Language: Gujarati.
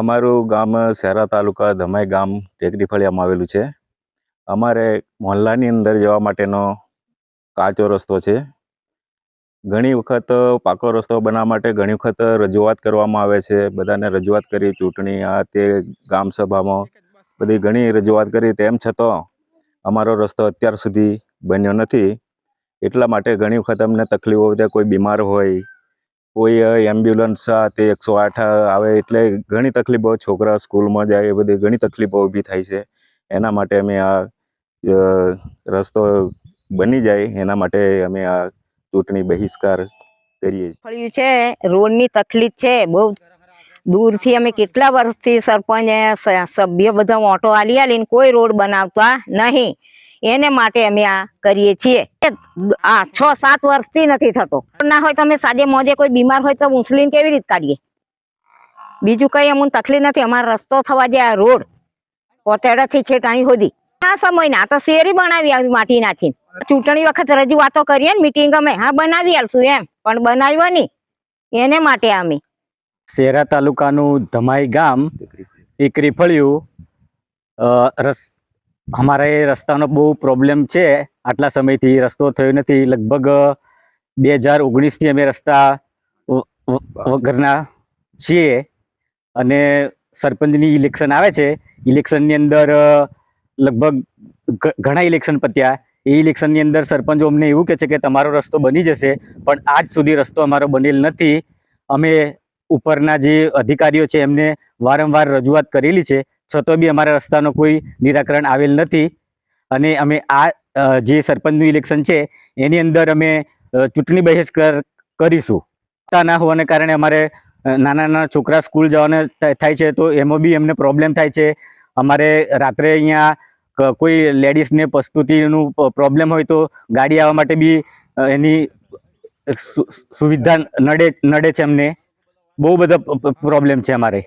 અમારું ગામ શહેરા તાલુકા ધમાઈ ગામ ટેકરી ફળિયામાં આવેલું છે. અમારે મોહલ્લાની અંદર જવા માટેનો કાચો રસ્તો છે. ઘણી વખત પાકો રસ્તો બનાવવા માટે ઘણી વખત રજૂઆત કરવામાં આવે છે. બધાને રજૂઆત કરી, ચૂંટણી, આ તે ગામ સભામાં બધી ઘણી રજૂઆત કરી. તેમ છતાં અમારો રસ્તો અત્યાર સુધી બન્યો નથી. એટલા માટે ઘણી વખત અમને તકલીફો થાય કોઈ બીમાર હોય કોઈ એમ્બ્યુલન્સ તે એકસો આઠ આવે એટલે ઘણી તકલીફો, છોકરા સ્કૂલમાં જાય એ બધી ઘણી તકલીફો ઊભી થાય છે. એના માટે અમે આ રસ્તો બની જાય, એના માટે અમે આ ચૂંટણી બહિષ્કાર કરીએ છીએ. છે, રોડની તકલીફ છે, બહુ દૂરથી અમે કેટલા વર્ષથી સરપંચ સભ્ય બધા ઓટો આલી આલીને કોઈ રોડ બનાવતા નહીં. એને માટે અમે આ કરીએ છીએ. આ છ સાત વર્ષથી નથી થતો. ના હોય તો અમે સાદે મોજે કોઈ બીમાર હોય તો ઉછલીને કેવી રીતે કાઢીએ? બીજું કઈ અમને તકલીફ નથી. અમારો રસ્તો થવા જાય આ રોડ. પોતેડાથી છેટ અહીં સુધી આ સમય ના તો શેરી બનાવી આવી માટી નાખી ચૂંટણી વખત રજૂઆતો કરીએ ને મિટિંગ અમે. હા બનાવી આલશું એમ. પણ બનાવ્યો નહીં. એને માટે અમે. શેરા તાલુકાનું ધમાઈ ગામ એક ફળિયું અ, રસ અમારે રસ્તાનો બહુ પ્રોબ્લેમ છે. આટલા સમયથી રસ્તો થયો નથી. લગભગ બે હજાર ઓગણીસથી અમે રસ્તા વગરના છીએ. અને સરપંચની ઇલેક્શન આવે છે. ઇલેક્શનની અંદર લગભગ ઘણા ઇલેક્શન પત્યા. એ ઇલેક્શનની અંદર સરપંચો અમને એવું કહે છે કે તમારો રસ્તો બની જશે પણ આજ સુધી રસ્તો અમારો બનેલ નથી. અમે ઉપરના જે અધિકારીઓ છે એમને વારંવાર રજૂઆત કરેલી છે. છતાં બી અમારા રસ્તાનો કોઈ નિરાકરણ આવેલ નથી. અને અમે આ જે સરપંચનું ઇલેક્શન છે, એની અંદર અમે ચૂંટણી બહિષ્કાર કરીશું. તા ના હોવાને કારણે અમારે નાના નાના છોકરા સ્કૂલ જવાના થાય છે તો એમાં બી એમને પ્રોબ્લેમ થાય છે. અમારે રાત્રે અહીંયા કોઈ લેડીઝને પ્રસ્તુતિનું પ્રોબ્લેમ હોય તો ગાડી આવવા માટે બી એની સુવિધા નડે નડે છે અમને. બહુ બધા પ્રોબ્લેમ છે અમારે.